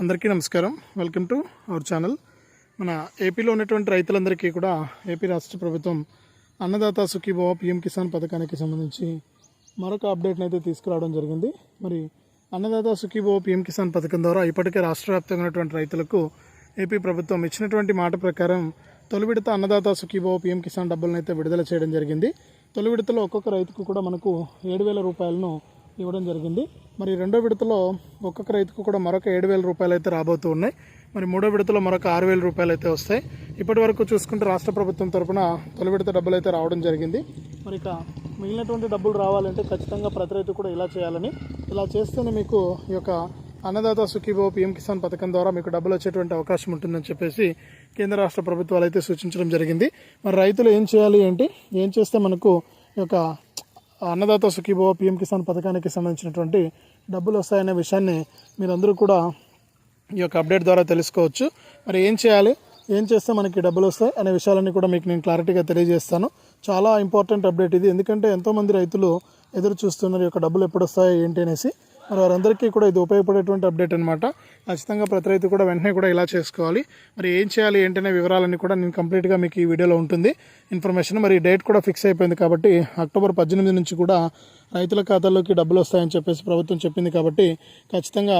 అందరికీ నమస్కారం. Welcome to our channel మన ఏపీలో ఉన్నటువంటి రైతులందరికీ కూడా ఏపీ రాష్ట్ర ప్రభుత్వం అన్నదాత సుఖీభవ పిఎం కిసాన్ పథకానికి సంబంధించి మరొక అప్డేట్ని అయితే తీసుకురావడం జరిగింది. మరి అన్నదాత సుఖీభవ పిఎం కిసాన్ పథకం ద్వారా ఇప్పటికే రాష్ట్ర వ్యాప్తంగా ఉన్నటువంటి రైతులకు ఏపీ ప్రభుత్వం ఇచ్చినటువంటి మాట ప్రకారం తొలి విడత అన్నదాత సుఖీభవ పిఎం కిసాన్ డబ్బులను అయితే విడుదల చేయడం జరిగింది. తొలి విడతలో ఒక్కొక్క రైతుకు కూడా మనకు ఏడు వేల రూపాయలను ఇవ్వడం జరిగింది. మరి రెండో విడతలో ఒక్కొక్క రైతుకు కూడా మరొక ఏడు వేల రూపాయలు అయితే రాబోతూ ఉన్నాయి. మరి మూడో విడతలో మరొక ఆరు వేల రూపాయలు అయితే వస్తాయి. ఇప్పటి వరకు చూసుకుంటే రాష్ట్ర ప్రభుత్వం తరఫున తొలి విడత డబ్బులు అయితే రావడం జరిగింది. మరి ఇక మిగిలినటువంటి డబ్బులు రావాలంటే ఖచ్చితంగా ప్రతి రైతు కూడా ఇలా చేయాలని. ఇలా చేస్తేనే మీకు ఈ యొక్క అన్నదాత సుఖీభో పీఎం కిసాన్ పథకం ద్వారా మీకు డబ్బులు వచ్చేటువంటి అవకాశం ఉంటుందని చెప్పేసి కేంద్ర రాష్ట్ర ప్రభుత్వాలు అయితే సూచించడం జరిగింది. మరి రైతులు ఏం చేయాలి ఏంటి ఏం చేస్తే మనకు ఈ యొక్క అన్నదాత సుఖీభవ పిఎం కిసాన్ పథకానికి సంబంధించినటువంటి డబ్బులు వస్తాయనే విషయాన్ని మీరందరూ కూడా ఈ యొక్క అప్డేట్ ద్వారా తెలుసుకోవచ్చు. మరి ఏం చేయాలి? ఏం చేస్తే మనకి డబ్బులు వస్తాయి అనే విషయాలన్నీ కూడా మీకు నేను క్లారిటీగా తెలియజేస్తాను. చాలా ఇంపార్టెంట్ అప్డేట్ ఇది. ఎందుకంటే ఎంతోమంది రైతులు ఎదురు చూస్తున్నారు ఈ యొక్క డబ్బులు ఎప్పుడు వస్తాయి ఏంటి అనేసి. మరి వారందరికీ కూడా ఇది ఉపయోగపడేటువంటి అప్డేట్ అనమాట ఖచ్చితంగా ప్రతి రైతు కూడా వెంటనే కూడా ఇలా చేసుకోవాలి. మరి ఏం చేయాలి ఏంటనే వివరాలన్నీ కూడా నేను కంప్లీట్గా మీకు ఈ వీడియోలో ఉంటుంది. ఇన్ఫర్మేషన్ మరి డేట్ కూడా ఫిక్స్ అయిపోయింది కాబట్టి అక్టోబర్ పద్దెనిమిది నుంచి కూడా రైతుల ఖాతాల్లోకి డబ్బులు వస్తాయని చెప్పేసి ప్రభుత్వం చెప్పింది కాబట్టి ఖచ్చితంగా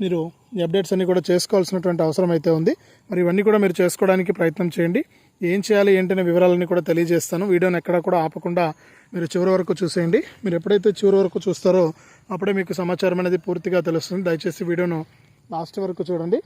మీరు ఈ అప్డేట్స్ అన్నీ కూడా చేసుకోవాల్సినటువంటి అవసరం అయితే ఉంది. మరి ఇవన్నీ కూడా మీరు చేసుకోవడానికి ప్రయత్నం చేయండి. ఏం చేయాలి ఏంటనే వివరాలన్నీ కూడా తెలియజేస్తాను. వీడియోని ఎక్కడా కూడా ఆపకుండా మీరు చివరి వరకు చూసేయండి. మీరు ఎప్పుడైతే చివరి వరకు చూస్తారో అప్పుడే మీకు సమాచారం అనేది పూర్తిగా తెలుస్తుంది. దయచేసి వీడియోను లాస్ట్ వరకు చూడండి.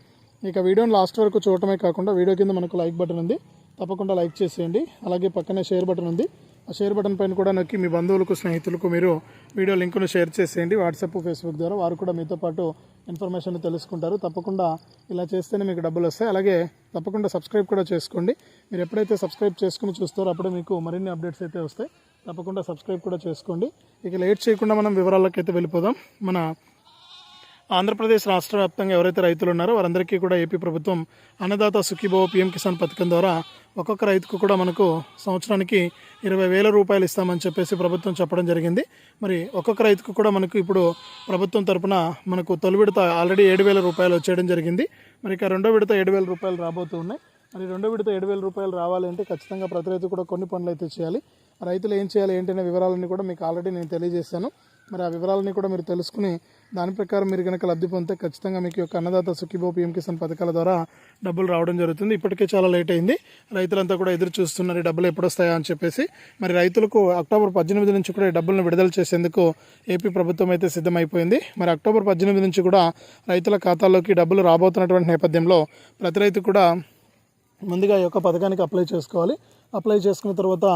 ఇక వీడియోను లాస్ట్ వరకు చూడటమే కాకుండా వీడియో కింద మనకు లైక్ బటన్ ఉంది. తప్పకుండా లైక్ చేసేయండి. అలాగే పక్కనే షేర్ బటన్ ఉంది. ఆ షేర్ బటన్ పైన కూడా నొక్కి మీ బంధువులకు స్నేహితులకు మీరు వీడియో లింకును షేర్ చేసేయండి. వాట్సాప్ ఫేస్బుక్ ద్వారా వారు కూడా మీతో పాటు ఇన్ఫర్మేషన్ తెలుసుకుంటారు. తప్పకుండా ఇలా చేస్తేనే మీకు డబ్బులు వస్తాయి. అలాగే తప్పకుండా సబ్స్క్రైబ్ కూడా చేసుకోండి. మీరు ఎప్పుడైతే సబ్స్క్రైబ్ చేసుకుని చూస్తారో అప్పుడే మీకు మరిన్ని అప్డేట్స్ అయితే వస్తాయి. తప్పకుండా సబ్స్క్రైబ్ కూడా చేసుకోండి. ఇక లేట్ చేయకుండా మనం వివరాలకైతే అయితే వెళ్ళిపోదాం. మన ఆంధ్రప్రదేశ్ రాష్ట్ర వ్యాప్తంగా ఎవరైతే రైతులు ఉన్నారో వారందరికీ కూడా ఏపీ ప్రభుత్వం అన్నదాత సుఖీభవ పిఎం కిసాన్ పథకం ద్వారా ఒక్కొక్క రైతుకు కూడా మనకు సంవత్సరానికి ఇరవై వేల రూపాయలు ఇస్తామని చెప్పేసి ప్రభుత్వం చెప్పడం జరిగింది. మరి ఒక్కొక్క రైతుకు కూడా మనకు ఇప్పుడు ప్రభుత్వం తరపున మనకు తొలి విడత ఆల్రెడీ ఏడు వేల రూపాయలు వచ్చేయడం జరిగింది. మరి ఇక రెండో విడత ఏడు వేల రూపాయలు రాబోతూ ఉన్నాయి. మరి రెండో విడత ఏడు వేల రూపాయలు రావాలంటే ఖచ్చితంగా ప్రతి రైతు కూడా కొన్ని పనులు అయితే చేయాలి. రైతులు ఏం చేయాలి ఏంటనే వివరాలన్నీ కూడా మీకు ఆల్రెడీ నేను తెలియజేశాను. మరి ఆ వివరాలని కూడా మీరు తెలుసుకుని దాని ప్రకారం మీరు కనుక లబ్ధి పొందితే ఖచ్చితంగా మీకు యొక్క అన్నదాత సుఖీభో పిఎం కిసాన్ పథకాల ద్వారా డబ్బులు రావడం జరుగుతుంది. ఇప్పటికే చాలా లేట్ అయింది. రైతులంతా కూడా ఎదురు చూస్తున్నారు ఈ డబ్బులు ఎప్పుడొస్తాయా అని చెప్పేసి. మరి రైతులకు అక్టోబర్ పద్దెనిమిది నుంచి కూడా ఈ డబ్బులను విడుదల చేసేందుకు ఏపీ ప్రభుత్వం అయితే సిద్ధమైపోయింది. మరి అక్టోబర్ పద్దెనిమిది నుంచి కూడా రైతుల ఖాతాల్లోకి డబ్బులు రాబోతున్నటువంటి నేపథ్యంలో ప్రతి రైతు కూడా ముందుగా ఈ యొక్క పథకానికి అప్లై చేసుకోవాలి. అప్లై చేసుకున్న తర్వాత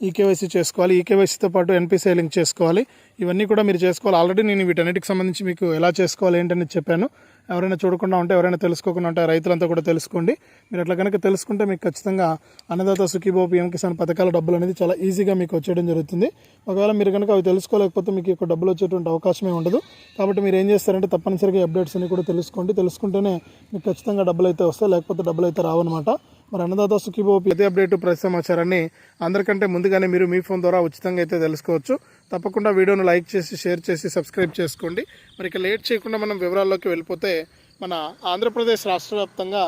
ఈకేవైసీ చేసుకోవాలి ఈకేవైసీతో పాటు ఎన్పిసిఐ లింక్ చేసుకోవాలి. ఇవన్నీ కూడా మీరు చేసుకోవాలి. ఆల్రెడీ నేను వీటన్నిటికి సంబంధించి మీకు ఎలా చేసుకోవాలి ఏంటని చెప్పాను. ఎవరైనా చూడకుండా ఉంటే ఎవరైనా తెలుసుకోకుండా ఉంటే రైతులంతా కూడా తెలుసుకోండి. మీరు అట్లా కనుక తెలుసుకుంటే మీకు ఖచ్చితంగా అన్నదాత సుఖీబో పిఎం కిసాన్ పథకాల డబ్బులు అనేది చాలా ఈజీగా మీకు వచ్చేయడం జరుగుతుంది. ఒకవేళ మీరు కనుక అవి తెలుసుకోలేకపోతే మీకు ఇక్కడ డబ్బులు వచ్చేటువంటి అవకాశమే ఉండదు. కాబట్టి మీరు ఏం చేస్తారంటే తప్పనిసరిగా అప్డేట్స్ అన్ని కూడా తెలుసుకోండి. తెలుసుకుంటేనే మీకు ఖచ్చితంగా డబ్బులు అయితే వస్తాయి లేకపోతే డబ్బులు అయితే రావన్నమాట. మరి అన్నదాత సుఖీబో ప్రతి అప్డేట్ ప్రతి సమాచారాన్ని అందరికంటే ముందుగానే మీరు మీ ఫోన్ ద్వారా ఉచితంగా అయితే తెలుసుకోవచ్చు. తప్పకుండా వీడియోను లైక్ చేసి షేర్ చేసి సబ్స్క్రైబ్ చేసుకోండి. మరి ఇక లేట్ చేయకుండా మనం వివరాల్లోకి వెళ్ళిపోతే మన ఆంధ్రప్రదేశ్ రాష్ట్ర వ్యాప్తంగా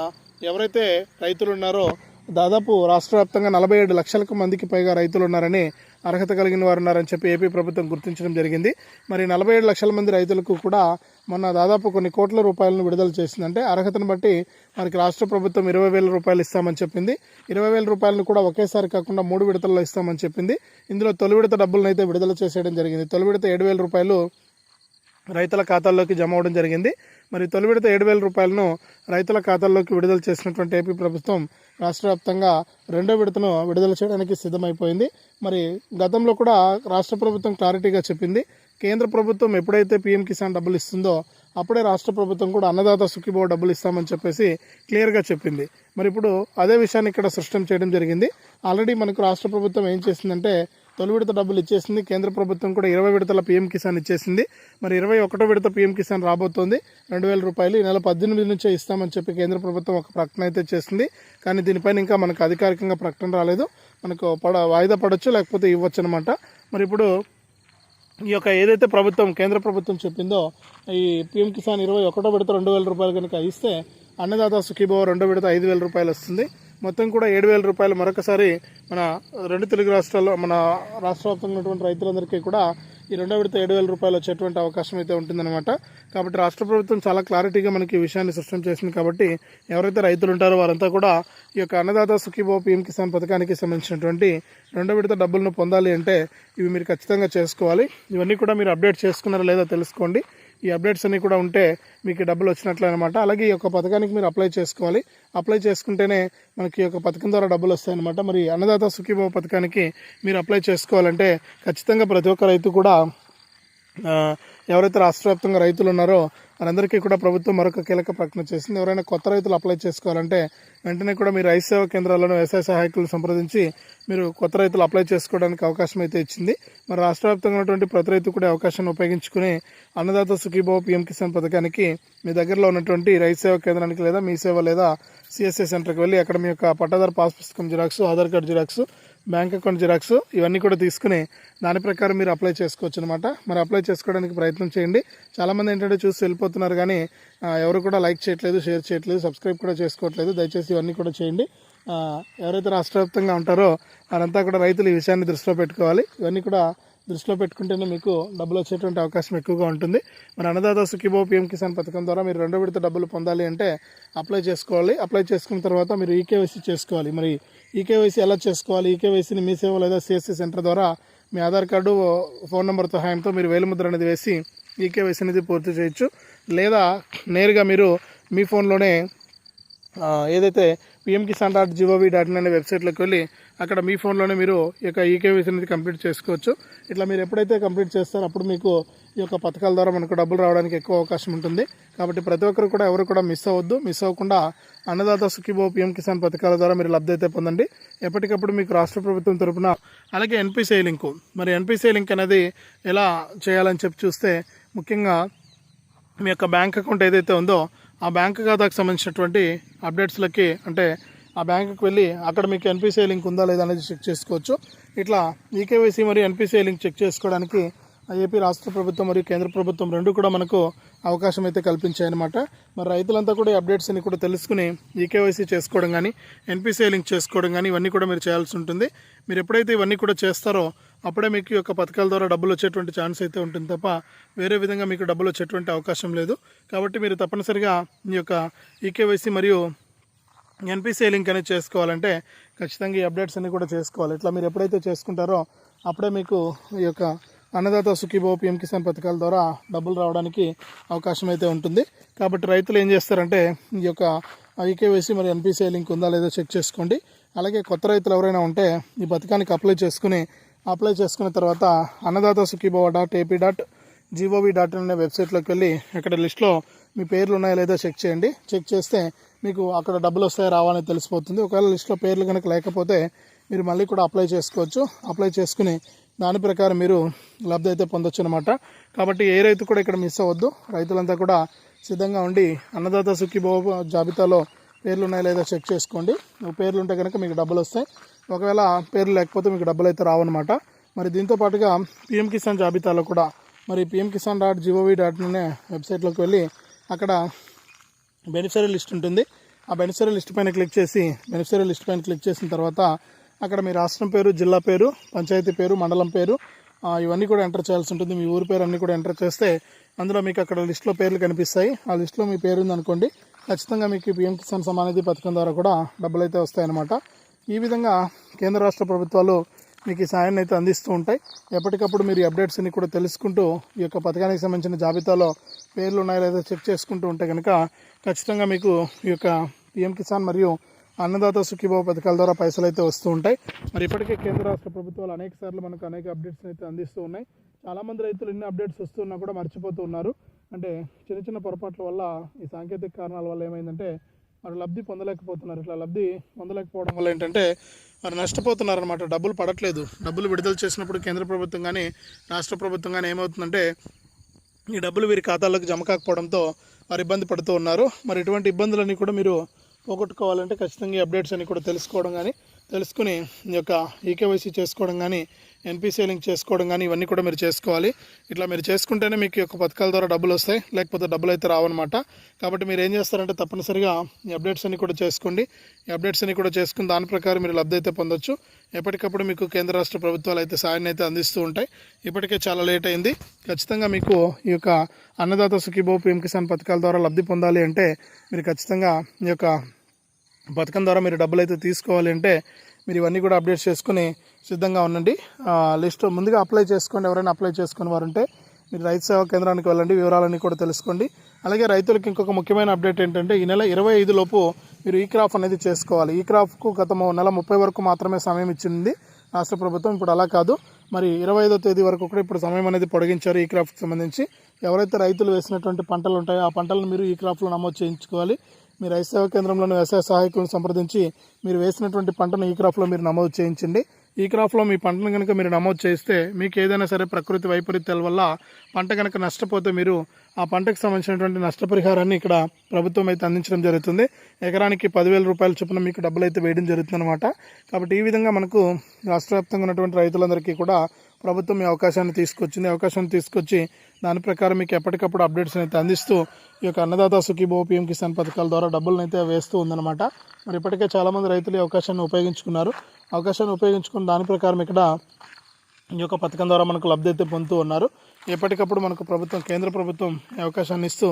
ఎవరైతే రైతులు ఉన్నారో దాదాపు రాష్ట్ర వ్యాప్తంగా నలభై ఏడు లక్షలకు మందికి పైగా రైతులు ఉన్నారని అర్హత కలిగిన వారు ఉన్నారని చెప్పి ఏపీ ప్రభుత్వం గుర్తించడం జరిగింది. మరి నలభై ఏడు లక్షల మంది రైతులకు కూడా మొన్న దాదాపు కొన్ని కోట్ల రూపాయలను విడుదల చేసిందంటే అర్హతను బట్టి మనకి రాష్ట్ర ప్రభుత్వం ఇరవై వేల రూపాయలు ఇస్తామని చెప్పింది. ఇరవై వేల రూపాయలను కూడా ఒకేసారి కాకుండా మూడు విడతల్లో ఇస్తామని చెప్పింది. ఇందులో తొలి విడత డబ్బులను అయితే విడుదల చేసేయడం జరిగింది. తొలి విడత ఏడు వేల రూపాయలు రైతుల ఖాతాల్లోకి జమ అవడం జరిగింది. మరి తొలి విడత ఏడు వేల రూపాయలను రైతుల ఖాతాల్లోకి విడుదల చేసినటువంటి ఏపీ ప్రభుత్వం రాష్ట్ర వ్యాప్తంగా రెండో విడతను విడుదల చేయడానికి సిద్ధమైపోయింది. మరి గతంలో కూడా రాష్ట్ర ప్రభుత్వం క్లారిటీగా చెప్పింది. కేంద్ర ప్రభుత్వం ఎప్పుడైతే పీఎం కిసాన్ డబ్బులు ఇస్తుందో అప్పుడే రాష్ట్ర ప్రభుత్వం కూడా అన్నదాత సుఖీభో డబ్బులు ఇస్తామని చెప్పేసి క్లియర్గా చెప్పింది. మరి ఇప్పుడు అదే విషయాన్ని ఇక్కడ సృష్టం చేయడం జరిగింది. ఆల్రెడీ మనకు రాష్ట్ర ప్రభుత్వం ఏం చేసిందంటే తొలి విడత డబ్బులు ఇచ్చేసింది. కేంద్ర ప్రభుత్వం కూడా ఇరవై విడతల పీఎం కిసాన్ ఇచ్చేసింది. మరి ఇరవై ఒకటో విడత పీఎం కిసాన్ రాబోతోంది. రెండు వేల రూపాయలు ఈ నెల పద్దెనిమిది నుంచే ఇస్తామని చెప్పి కేంద్ర ప్రభుత్వం ఒక ప్రకటన అయితే చేసింది. కానీ దీనిపైన ఇంకా మనకు అధికారికంగా ప్రకటన రాలేదు. మనకు పడ వాయిదా పడవచ్చు లేకపోతే ఇవ్వచ్చు అనమాట మరి ఇప్పుడు ఈ యొక్క ఏదైతే ప్రభుత్వం కేంద్ర ప్రభుత్వం చెప్పిందో ఈ పిఎం కిసాన్ ఇరవై ఒకటో విడత రెండు వేల రూపాయలు కనుక ఇస్తే అన్నదాత సుఖీభావ రెండో విడత ఐదు వేల రూపాయలు వస్తుంది. మొత్తం కూడా ఏడు వేల రూపాయలు. మరొకసారి మన రెండు తెలుగు రాష్ట్రాల్లో మన రాష్ట్ర ఉన్నటువంటి రైతులందరికీ కూడా ఈ రెండో విడత ఏడు వేల రూపాయలు వచ్చేటువంటి అవకాశం అయితే ఉంటుందన్నమాట. కాబట్టి రాష్ట్ర ప్రభుత్వం చాలా క్లారిటీగా మనకి ఈ విషయాన్ని స్పష్టం చేసింది. కాబట్టి ఎవరైతే రైతులు ఉంటారో వారంతా కూడా ఈ యొక్క అన్నదాత సుఖీబో పీఎం కిసాన్ పథకానికి సంబంధించినటువంటి రెండో విడత డబ్బులను పొందాలి అంటే ఇవి మీరు ఖచ్చితంగా చేసుకోవాలి. ఇవన్నీ కూడా మీరు అప్డేట్ చేసుకున్నారో లేదో తెలుసుకోండి. ఈ అప్డేట్స్ అన్నీ కూడా ఉంటే మీకు డబ్బులు వచ్చినట్లు అనమాట అలాగే ఈ యొక్క పథకానికి మీరు అప్లై చేసుకోవాలి. అప్లై చేసుకుంటేనే మనకి ఈ యొక్క పథకం ద్వారా డబ్బులు వస్తాయన్నమాట. మరి అన్నదాత సుఖీభవ పథకానికి మీరు అప్లై చేసుకోవాలంటే ఖచ్చితంగా ప్రతి ఒక్క రైతు కూడా ఎవరైతే రాష్ట్ర వ్యాప్తంగా రైతులు ఉన్నారో వారందరికీ కూడా ప్రభుత్వం మరొక కీలక ప్రకటన చేసింది. ఎవరైనా కొత్త రైతులు అప్లై చేసుకోవాలంటే వెంటనే కూడా మీరు రైతు సేవా కేంద్రాలను వ్యవసాయ సహాయకులు సంప్రదించి మీరు కొత్త రైతులు అప్లై చేసుకోవడానికి అవకాశం అయితే ఇచ్చింది. మరి రాష్ట్ర వ్యాప్తంగా ఉన్నటువంటి ప్రతి రైతు కూడా అవకాశాన్ని ఉపయోగించుకుని అన్నదాత సుఖీభావ పిఎం కిసాన్ పథకానికి మీ దగ్గరలో ఉన్నటువంటి రైతు సేవా కేంద్రానికి లేదా మీ సేవ లేదా సిఎస్ఐ సెంటర్కి వెళ్ళి అక్కడ మీ యొక్క పట్టాదారు పాస్ పుస్తకం xerox Aadhaar card xerox bank account xerox ఇవన్నీ కూడా తీసుకుని దాని ప్రకారం మీరు అప్లై చేసుకోవచ్చు అనమాట మరి అప్లై చేసుకోవడానికి ప్రయత్నం చేయండి. చాలామంది ఏంటంటే చూసి వెళ్ళిపోతున్నారు కానీ ఎవరు కూడా లైక్ చేయట్లేదు షేర్ చేయట్లేదు సబ్స్క్రైబ్ కూడా చేసుకోవట్లేదు. దయచేసి ఇవన్నీ కూడా చేయండి. ఎవరైతే రాష్ట్ర వ్యాప్తంగా ఉంటారో వారంతా కూడా రైతులు ఈ విషయాన్ని దృష్టిలో పెట్టుకోవాలి. ఇవన్నీ కూడా దృష్టిలో పెట్టుకుంటేనే మీకు డబ్బులు వచ్చేటువంటి అవకాశం ఎక్కువగా ఉంటుంది. మన అన్నదాత సుఖీభో పిఎం కిసాన్ పథకం ద్వారా మీరు రెండో విడత డబ్బులు పొందాలి అంటే అప్లై చేసుకోవాలి. అప్లై చేసుకున్న తర్వాత మీరు ఈకేవైసీ చేసుకోవాలి. మరి ఈకేవైసీ ఎలా చేసుకోవాలి? ఈకేవైసీని మీ సేవ లేదా సిఎస్సి సెంటర్ ద్వారా మీ ఆధార్ కార్డు ఫోన్ నెంబర్ సహాయంతో మీరు వేలిముద్ర అనేది వేసి ఈకేవైసీ అనేది పూర్తి చేయొచ్చు. లేదా నేరుగా మీరు మీ ఫోన్లోనే ఏదైతే PM Kisan dot gov dot in అనే వెబ్సైట్లోకి వెళ్ళి అక్కడ మీ ఫోన్లోనే మీరు ఈ యొక్క ఈకేవీసీ అనేది కంప్లీట్ చేసుకోవచ్చు. ఇట్లా మీరు ఎప్పుడైతే కంప్లీట్ చేస్తారో అప్పుడు మీకు ఈ యొక్క పథకాల ద్వారా మనకు డబ్బులు రావడానికి ఎక్కువ అవకాశం ఉంటుంది. కాబట్టి ప్రతి ఒక్కరు కూడా ఎవరు కూడా మిస్ అవ్వద్దు. మిస్ అవ్వకుండా అన్నదాత సుఖీబో పిఎం కిసాన్ పథకాల ద్వారా మీరు లబ్ధి అయితే పొందండి. ఎప్పటికప్పుడు మీకు రాష్ట్ర ప్రభుత్వం తరపున అలాగే ఎన్పిసిఐ లింకు. మరి ఎన్పిసిఐ లింక్ అనేది ఎలా చేయాలని చెప్పి చూస్తే ముఖ్యంగా మీ యొక్క బ్యాంక్ అకౌంట్ ఏదైతే ఉందో ఆ బ్యాంక్ ఖాతాకు సంబంధించినటువంటి అప్డేట్స్లకి అంటే ఆ బ్యాంకుకి వెళ్ళి అక్కడ మీకు ఎన్పిసిఐ లింక్ ఉందా లేదా అనేది చెక్ చేసుకోవచ్చు. ఇట్లా ఈకేవైసీ మరియు ఎన్పిసిఐ లింక్ చెక్ చేసుకోవడానికి ఏపీ రాష్ట్ర ప్రభుత్వం మరియు కేంద్ర ప్రభుత్వం రెండు కూడా మనకు అవకాశం అయితే కల్పించాయన్నమాట మరి రైతులంతా కూడా ఈ అప్డేట్స్ కూడా తెలుసుకుని ఈకేవైసీ చేసుకోవడం కానీ ఎన్పిసిఐ లింక్ చేసుకోవడం కానీ ఇవన్నీ కూడా మీరు చేయాల్సి ఉంటుంది. మీరు ఎప్పుడైతే ఇవన్నీ కూడా చేస్తారో అప్పుడే మీకు ఈ యొక్క పథకాల ద్వారా డబ్బులు వచ్చేటువంటి ఛాన్స్ అయితే ఉంటుంది తప్ప వేరే విధంగా మీకు డబ్బులు వచ్చేటువంటి అవకాశం లేదు. కాబట్టి మీరు తప్పనిసరిగా ఈ యొక్క ఈకేవైసీ మరియు ఎన్పిసిఐ లింక్ అనేది చేసుకోవాలంటే ఖచ్చితంగా ఈ అప్డేట్స్ అన్నీ కూడా చేసుకోవాలి. ఇట్లా మీరు ఎప్పుడైతే చేసుకుంటారో అప్పుడే మీకు ఈ యొక్క అన్నదాత సుఖీభో పిఎం కిసాన్ పథకాల ద్వారా డబ్బులు రావడానికి అవకాశం అయితే ఉంటుంది. కాబట్టి రైతులు ఏం చేస్తారంటే ఈ యొక్క ఐకేవైసీ మరి ఎన్పిసిఐ లింక్ ఉందా లేదో చెక్ చేసుకోండి. అలాగే కొత్త రైతులు ఎవరైనా ఉంటే ఈ పథకానికి అప్లై చేసుకుని అప్లై చేసుకున్న తర్వాత Annadata Sukhibhava dot AP dot gov dot in అనే వెబ్సైట్లోకి వెళ్ళి అక్కడ లిస్ట్లో మీ పేర్లు ఉన్నాయో లేదో చెక్ చేయండి. చెక్ చేస్తే మీకు అక్కడ డబ్బులు వస్తాయో రావని తెలిసిపోతుంది. ఒకవేళ లిస్ట్లో పేర్లు కనుక లేకపోతే మీరు మళ్ళీ కూడా అప్లై చేసుకోవచ్చు. అప్లై చేసుకుని దాని ప్రకారం మీరు లబ్ధి అయితే పొందొచ్చు అనమాట కాబట్టి ఏ రైతు కూడా ఇక్కడ మిస్ అవ్వద్దు. రైతులంతా కూడా సిద్ధంగా ఉండి అన్నదాత సుఖీభవ జాబితాలో పేర్లు ఉన్నాయో లేదో చెక్ చేసుకోండి. పేర్లు ఉంటే కనుక మీకు డబ్బులు వస్తాయి. ఒకవేళ పేరు లేకపోతే మీకు డబ్బులు అయితే రావన్నమాట. మరి దీంతో పాటుగా పిఎం కిసాన్ జాబితాలో కూడా మరి PM Kisan dot gov dot అనే వెబ్సైట్లోకి వెళ్ళి అక్కడ బెనిఫిషరీ లిస్ట్ ఉంటుంది. ఆ బెనిఫిషరీ లిస్ట్ పైన క్లిక్ చేసి బెనిఫిషరీ లిస్ట్ పైన క్లిక్ చేసిన తర్వాత అక్కడ మీ రాష్ట్రం పేరు జిల్లా పేరు పంచాయతీ పేరు మండలం పేరు ఇవన్నీ కూడా ఎంటర్ చేయాల్సి ఉంటుంది. మీ ఊరి పేరు అన్నీ కూడా ఎంటర్ చేస్తే అందులో మీకు అక్కడ లిస్ట్లో పేర్లు కనిపిస్తాయి. ఆ లిస్ట్లో మీ పేరు ఉందనుకోండి ఖచ్చితంగా మీకు పిఎం కిసాన్ సమానిధి పథకం ద్వారా కూడా డబ్బులు అయితే వస్తాయన్నమాట. ఈ విధంగా కేంద్ర రాష్ట్ర ప్రభుత్వాలు మీకు ఈ సాయాన్ని అయితే అందిస్తూ ఉంటాయి. ఎప్పటికప్పుడు మీరు అప్డేట్స్ని కూడా తెలుసుకుంటూ ఈ యొక్క పథకానికి సంబంధించిన జాబితాలో పేర్లు ఉన్నాయో లేదో చెక్ చేసుకుంటూ ఉంటే కనుక ఖచ్చితంగా మీకు ఈ యొక్క పిఎం కిసాన్ మరియు అన్నదాత సుఖీభావ పథకాల ద్వారా పైసలు అయితే వస్తూ ఉంటాయి. మరి ఇప్పటికే కేంద్ర రాష్ట్ర ప్రభుత్వాలు అనేక సార్లు మనకు అనేక అప్డేట్స్ అయితే అందిస్తూ ఉన్నాయి. చాలామంది రైతులు ఎన్ని అప్డేట్స్ వస్తున్నా కూడా మర్చిపోతూ ఉన్నారు. అంటే చిన్న చిన్న పొరపాట్ల వల్ల ఈ సాంకేతిక కారణాల వల్ల ఏమైందంటే వారు లబ్ధి పొందలేకపోతున్నారు. ఇట్లా లబ్ధి పొందలేకపోవడం వల్ల ఏంటంటే వారు నష్టపోతున్నారు అనమాట డబ్బులు పడట్లేదు. డబ్బులు విడుదల చేసినప్పుడు కేంద్ర ప్రభుత్వం కానీ రాష్ట్ర ప్రభుత్వం కానీ ఏమవుతుందంటే ఈ డబ్బులు వీరి ఖాతాల్లోకి జమ కాకపోవడంతో వారు ఇబ్బంది పడుతూ ఉన్నారు. మరి ఇటువంటి ఇబ్బందులన్నీ కూడా మీరు పోగొట్టుకోవాలంటే ఖచ్చితంగా అప్డేట్స్ అన్ని కూడా తెలుసుకోవడం కానీ తెలుసుకుని ఈ యొక్క ఈకేవైసీ చేసుకోవడం కానీ ఎన్పిసి లింక్ చేసుకోవడం కానీ ఇవన్నీ కూడా మీరు చేసుకోవాలి. ఇట్లా మీరు చేసుకుంటేనే మీకు యొక్క పథకాల ద్వారా డబ్బులు వస్తాయి. లేకపోతే డబ్బులు అయితే రావన్నమాట. కాబట్టి మీరు ఏం చేస్తారంటే తప్పనిసరిగా ఈ అప్డేట్స్ అన్ని కూడా చేసుకోండి. ఈ అప్డేట్స్ అన్ని కూడా చేసుకుని దాని ప్రకారం మీరు లబ్ధి అయితే పొందొచ్చు. ఎప్పటికప్పుడు మీకు కేంద్ర రాష్ట్ర ప్రభుత్వాలు అయితే సాయాన్ని అయితే అందిస్తూ ఉంటాయి. ఇప్పటికే చాలా లేట్ అయింది. ఖచ్చితంగా మీకు ఈ యొక్క అన్నదాత సుఖీభో పీఎం కిసాన్ పథకాల ద్వారా లబ్ధి పొందాలి అంటే మీరు ఖచ్చితంగా ఈ యొక్క పథకం ద్వారా మీరు డబ్బులు అయితే తీసుకోవాలి అంటే మీరు ఇవన్నీ కూడా అప్డేట్ చేసుకుని సిద్ధంగా ఉండండి. లిస్ట్ ముందుగా అప్లై చేసుకోండి. ఎవరైనా అప్లై చేసుకుని వారంటే మీరు రైతు సేవా కేంద్రానికి వెళ్ళండి. వివరాలన్నీ కూడా తెలుసుకోండి. అలాగే రైతులకు ఇంకొక ముఖ్యమైన అప్డేట్ ఏంటంటే ఈ నెల ఇరవై ఐదు లోపు మీరు ఈ క్రాప్ అనేది చేసుకోవాలి. ఈ క్రాప్కు గత నెల ముప్పై వరకు మాత్రమే సమయం ఇచ్చింది రాష్ట్ర ప్రభుత్వం. ఇప్పుడు అలా కాదు. మరి ఇరవై ఐదో తేదీ వరకు కూడా ఇప్పుడు సమయం అనేది పొడిగించారు ఈ క్రాప్కి సంబంధించి. ఎవరైతే రైతులు వేసినటువంటి పంటలు ఉంటాయో ఆ పంటలను మీరు ఈ క్రాప్లో నమోదు చేయించుకోవాలి. మీ రైతు సేవా కేంద్రంలోని వ్యవసాయ సహాయకులను సంప్రదించి మీరు వేసినటువంటి పంటను ఈ క్రాప్లో మీరు నమోదు చేయించండి. ఈ క్రాప్లో మీ పంటను కనుక మీరు నమోదు చేస్తే మీకు ఏదైనా సరే ప్రకృతి వైపరీత్యాల వల్ల పంట కనుక నష్టపోతే మీరు ఆ పంటకు సంబంధించినటువంటి నష్టపరిహారాన్ని ఇక్కడ ప్రభుత్వం అయితే అందించడం జరుగుతుంది. ఎకరానికి పదివేల రూపాయల చొప్పున మీకు డబ్బులు అయితే వేయడం జరుగుతుంది అనమాట కాబట్టి ఈ విధంగా మనకు రాష్ట్ర వ్యాప్తంగా ఉన్నటువంటి రైతులందరికీ కూడా ప్రభుత్వం ఈ అవకాశాన్ని తీసుకొచ్చింది. అవకాశాన్ని తీసుకొచ్చి దాని ప్రకారం మీకు ఎప్పటికప్పుడు అప్డేట్స్ అయితే అందిస్తూ ఈ యొక్క అన్నదాత సుఖీభో పిఎం కిసాన్ పథకాల ద్వారా డబ్బులను అయితే వేస్తూ ఉందన్నమాట. మరి ఇప్పటికే చాలామంది రైతులు ఈ అవకాశాన్ని ఉపయోగించుకున్నారు. అవకాశాన్ని ఉపయోగించుకున్న దాని ప్రకారం ఇక్కడ ఈ యొక్క పథకం ద్వారా మనకు లబ్ధి అయితే పొందుతూ ఉన్నారు. ఎప్పటికప్పుడు మనకు ప్రభుత్వం కేంద్ర ప్రభుత్వం ఈ అవకాశాన్ని ఇస్తూ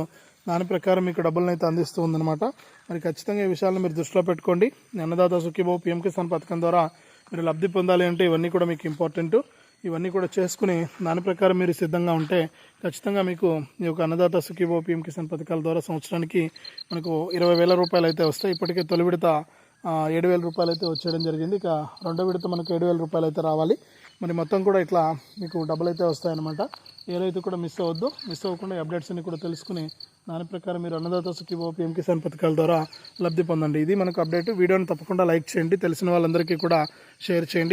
దాని ప్రకారం మీకు డబ్బులను అయితే అందిస్తూ ఉందన్నమాట. మరి ఖచ్చితంగా ఈ విషయాలను మీరు దృష్టిలో పెట్టుకోండి. అన్నదాత సుఖీభో పిఎం కిసాన్ పథకం ద్వారా మీరు లబ్ధి పొందాలి అంటే ఇవన్నీ కూడా మీకు ఇంపార్టెంట్ ఇవన్నీ కూడా చేసుకుని దాని ప్రకారం మీరు సిద్ధంగా ఉంటే ఖచ్చితంగా మీకు ఈ యొక్క అన్నదాత సుఖీభో పిఎం కిసాన్ పథకాల ద్వారా సంవత్సరానికి మనకు ఇరవై వేల రూపాయలు అయితే వస్తాయి. ఇప్పటికే తొలి విడత ఏడు వేల రూపాయలు అయితే వచ్చేయడం జరిగింది. ఇక రెండో విడత మనకు ఏడు వేల రూపాయలు అయితే రావాలి. మరి మొత్తం కూడా ఇట్లా మీకు డబ్బులు అయితే వస్తాయన్నమాట. ఏ రైతు కూడా మిస్ అవ్వద్దు. మిస్ అవ్వకుండా అప్డేట్స్ అన్ని కూడా తెలుసుకుని దాని ప్రకారం మీరు అన్నదాత సుఖీభో పిఎం కిసాన్ పథకాల ద్వారా లబ్ధి పొందండి. ఇది మనకు అప్డేట్ వీడియోని తప్పకుండా లైక్ చేయండి. తెలిసిన వాళ్ళందరికీ కూడా షేర్ చేయండి.